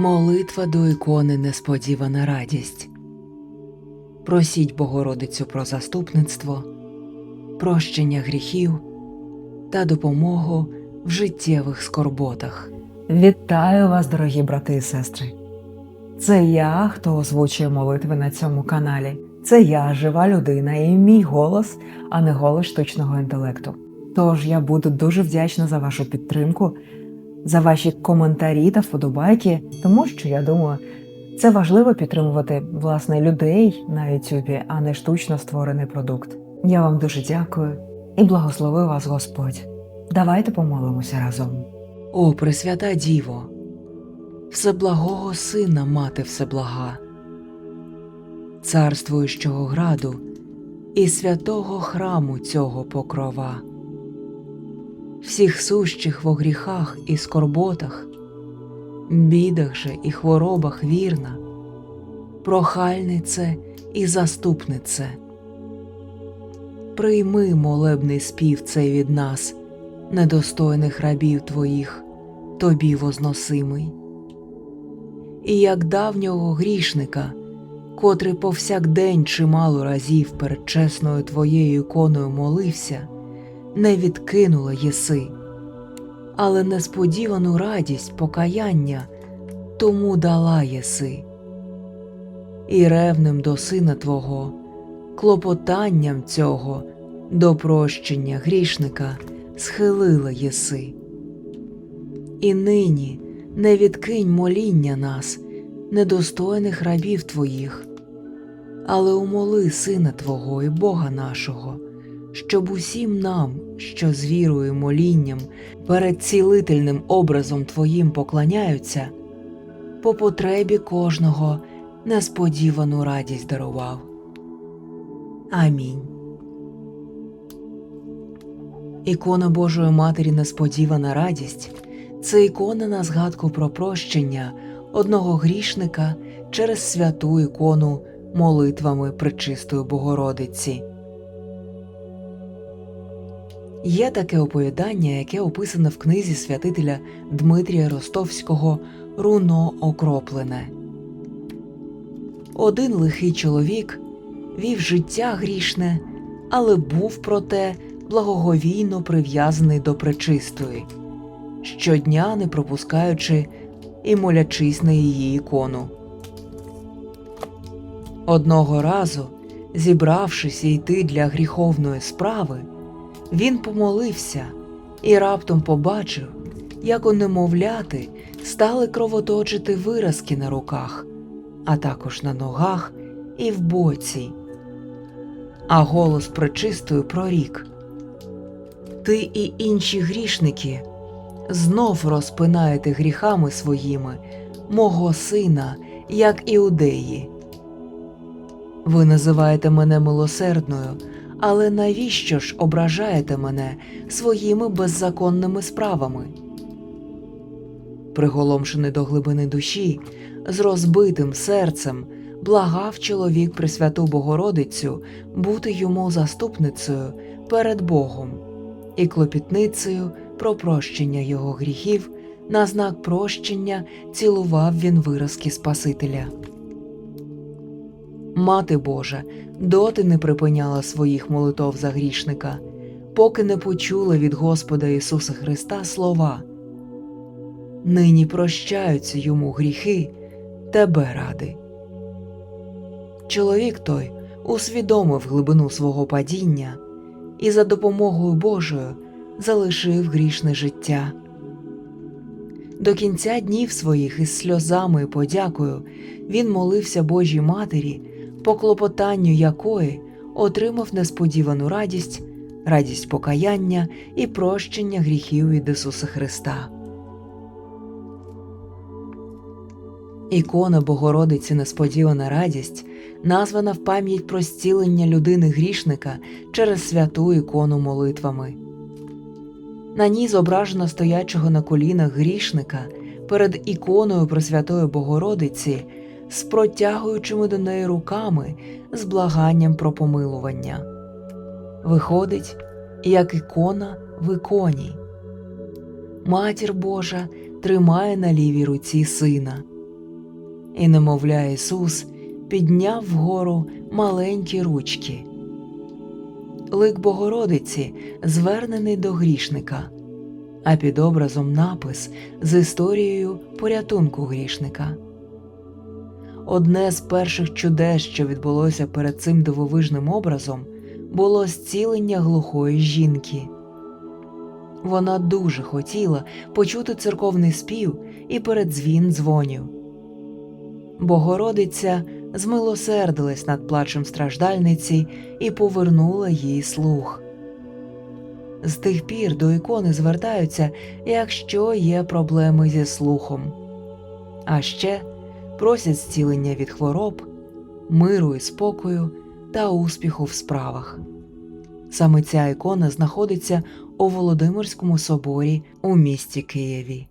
Молитва до ікони несподівана радість. Просіть Богородицю про заступництво, прощення гріхів та допомогу в життєвих скорботах. Вітаю вас, дорогі брати і сестри. Це я, хто озвучує молитви на цьому каналі. Це я, жива людина, і мій голос, а не голос штучного інтелекту. Тож я буду дуже вдячна за вашу підтримку, за ваші коментарі та вподобайки, тому що я думаю, це важливо підтримувати власне людей на YouTube, а не штучно створений продукт. Я вам дуже дякую і благослови вас Господь. Давайте помолимося разом. О, Пресвята Діво, Всеблагого Сина Мати Всеблага, царствуючого граду і святого храму цього покрова, всіх сущих во гріхах і скорботах, бідах же і хворобах вірна, прохальнице і заступнице. Прийми молебний спів цей від нас, недостойних рабів твоїх, тобі возносимий. І як давнього грішника, котрий повсякдень чимало разів перед чесною твоєю іконою молився, не відкинула єси, але несподівану радість покаяння тому дала єси. І ревним до сина Твого, клопотанням цього до прощення грішника схилила єси. І нині не відкинь моління нас, недостойних рабів Твоїх, але умоли Сина Твого і Бога нашого, щоб усім нам, що з вірою молінням перед цілительним образом Твоїм поклоняються, по потребі кожного несподівану радість дарував. Амінь. Ікона Божої Матері Несподівана радість це ікона на згадку про прощення одного грішника через святу ікону молитвами Пречистої Богородиці. Є таке оповідання, яке описане в книзі святителя Дмитрія Ростовського Руно окроплене. Один лихий чоловік вів життя грішне, але був проте благоговійно прив'язаний до пречистої, щодня не пропускаючи і молячись на її ікону. Одного разу, зібравшись йти для гріховної справи, він помолився і раптом побачив, як у немовляти стали кровоточити виразки на руках, а також на ногах і в боці. А голос пречистою прорік Ти і інші грішники знов розпинаєте гріхами своїми мого сина, як іудеї. Ви називаєте мене милосердною, але навіщо ж ображаєте мене своїми беззаконними справами? Приголомшений до глибини душі, з розбитим серцем, благав чоловік Пресвяту Богородицю бути йому заступницею перед Богом і клопітницею про прощення його гріхів, на знак прощення цілував він виразки Спасителя. Мати Божа доти не припиняла своїх молитов за грішника, поки не почула від Господа Ісуса Христа слова Нині прощаються йому гріхи, тебе ради. Чоловік той усвідомив глибину свого падіння і за допомогою Божою залишив грішне життя. До кінця днів своїх із сльозами і подякою він молився Божій Матері, по клопотанню якої отримав несподівану радість, радість покаяння і прощення гріхів від Ісуса Христа. Ікона Богородиці Несподівана радість названа в пам'ять про зцілення людини грішника через святу ікону молитвами. На ній зображено стоячого на колінах грішника перед іконою Пресвятої Богородиці з протягуючими до неї руками з благанням про помилування. Виходить, як ікона в іконі. Матір Божа тримає на лівій руці сина, і немовля Ісус підняв вгору маленькі ручки. Лик Богородиці звернений до грішника, а під образом напис з історією порятунку грішника. Одне з перших чудес, що відбулося перед цим дивовижним образом, було зцілення глухої жінки. Вона дуже хотіла почути церковний спів і передзвін дзвонів. Богородиця змилосердилась над плачем страждальниці і повернула їй слух. З тих пір до ікони звертаються, якщо є проблеми зі слухом. А ще просять зцілення від хвороб, миру і спокою та успіху в справах. Саме ця ікона знаходиться у Володимирському соборі у місті Києві.